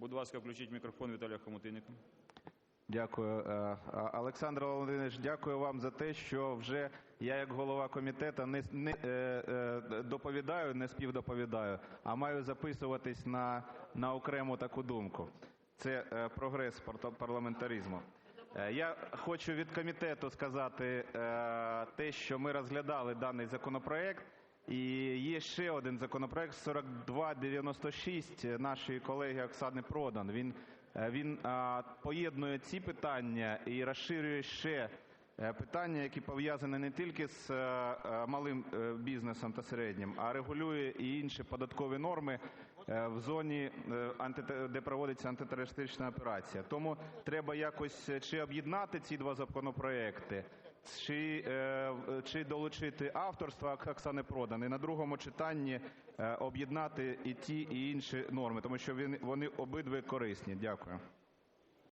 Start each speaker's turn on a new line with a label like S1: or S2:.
S1: Будь ласка, включіть мікрофон Віталія Хомутинніка.
S2: Дякую. Е, Олександр Володимирович, дякую вам за те, що вже я як голова комітету не е, е, доповідаю, не співдоповідаю, а маю записуватись на окрему таку думку. Це прогрес парламентаризму. Я хочу від комітету сказати те, що ми розглядали даний законопроект. І є ще один законопроект 4296 нашої колеги Оксани Продан. Він, е, він поєднує ці питання і розширює ще е, питання, які пов'язані не тільки з е, малим бізнесом та середнім, а регулює і інші податкові норми в зоні, де проводиться антитерористична операція. Тому треба якось чи об'єднати ці два законопроекти, чи, е, чи долучити авторства Оксани Продан, і на другому читанні е, об'єднати і ті, і інші норми, тому що вони обидві корисні. Дякую.